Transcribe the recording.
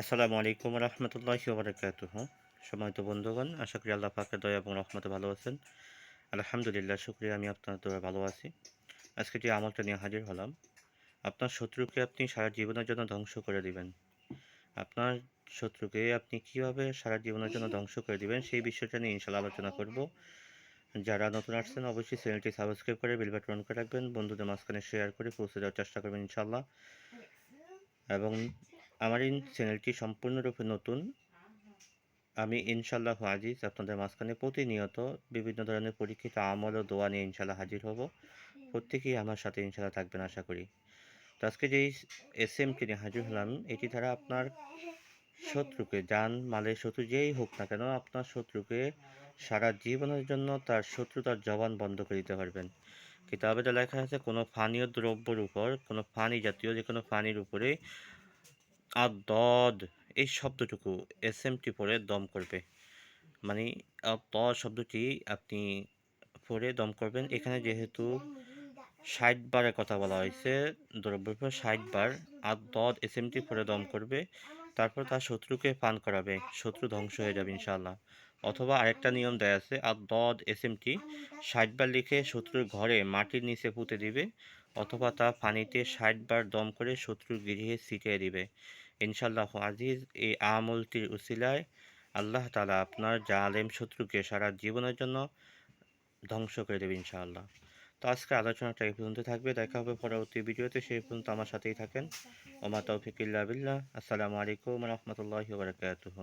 আসসালামু আলাইকুম রহমতুল্লাহ বারকাতুহ। সময়ত বন্ধুগণ, আশা করি আল্লাহ পাকের দয়া এবং রহমতে ভালো আছেন। আলহামদুলিল্লাহ, শুক্রিয়া, আমি আপনার দয়া ভালো আছি। আজকে যে আমলটা নিয়ে হাজির হলাম, আপনার শত্রুকে আপনি সারা জীবনের জন্য ধ্বংস করে দিবেন। আপনার শত্রুকে আপনি কীভাবে সারা জীবনের জন্য ধ্বংস করে দিবেন, সেই বিষয়টা নিয়ে ইনশাল্লাহ আলোচনা করব। যারা নতুন আসছেন, অবশ্যই চ্যানেলটি সাবস্ক্রাইব করে বেল বাটন করে রাখবেন। বন্ধুদের মাঝখানে শেয়ার করে পৌঁছে দেওয়ার চেষ্টা করবেন ইনশাল্লাহ এবং আমার এই চ্যানেলটি সম্পূর্ণরূপে নতুন। আমি ইনশাল্লাহ আজিজ আপনাদের মাঝখানে প্রতিনিয়ত বিভিন্ন ধরনের পরীক্ষিত আমল ও দোয়া নিয়ে ইনশাল্লাহ হাজির হব। প্রত্যেকেই আমার সাথে ইনশাল্লাহ থাকবেন আশা করি। তো আজকে যেই এস এমটি নিয়ে হাজির হলাম, এটি দ্বারা আপনার শত্রুকে, যান মালের শত্রু যেই হোক না কেন, আপনার শত্রুকে সারা জীবনের জন্য তার শত্রু তার জবান বন্ধ করে দিতে পারবেন। কিতাবে তো লেখা আছে, কোনো ফানীয় দ্রব্যের উপর, কোনো ফানি জাতীয় যে কোনো ফানির উপরে আর দদ, এই শব্দটুকু এস এমটি পরে দম করবে। মানে ত শব্দটি আপনি পরে দম করবেন। এখানে যেহেতু ষাট বারের কথা বলা হয়েছে, দ্রব্যের ষাট বার, আর দদ এস এমটি পরে দম করবে, তারপর তার শত্রুকে পান করাবে। শত্রু ধ্বংস হয়ে যাবে, ইনশাআল্লাহ। অথবা আরেকটা নিয়ম দেয়া আছে আর দদ এস এমটি ষাট বার লিখে শত্রুর ঘরে মাটির নিচে পুঁতে দিবে, অথবা তা পানিতে ষাট বার দম করে শত্রুর গৃহে ছিটিয়ে দিবে। ইনশাল্লাহ আজিজ, এই আমলটির উসিলায় আল্লাহ তালা আপনার জালেম শত্রুকে সারা জীবনের জন্য ধ্বংস করে দেবে ইনশাআল্লাহ। তো আজকে আলোচনাটা এই পর্যন্ত থাকবে, দেখা হবে পরবর্তী ভিডিওতে, সেই পর্যন্ত আমার সাথেই থাকেন। ওমা তৌফিকিল্লা আসসালামু আলাইকুম রহমতুল্লাহি বারকাতুহ।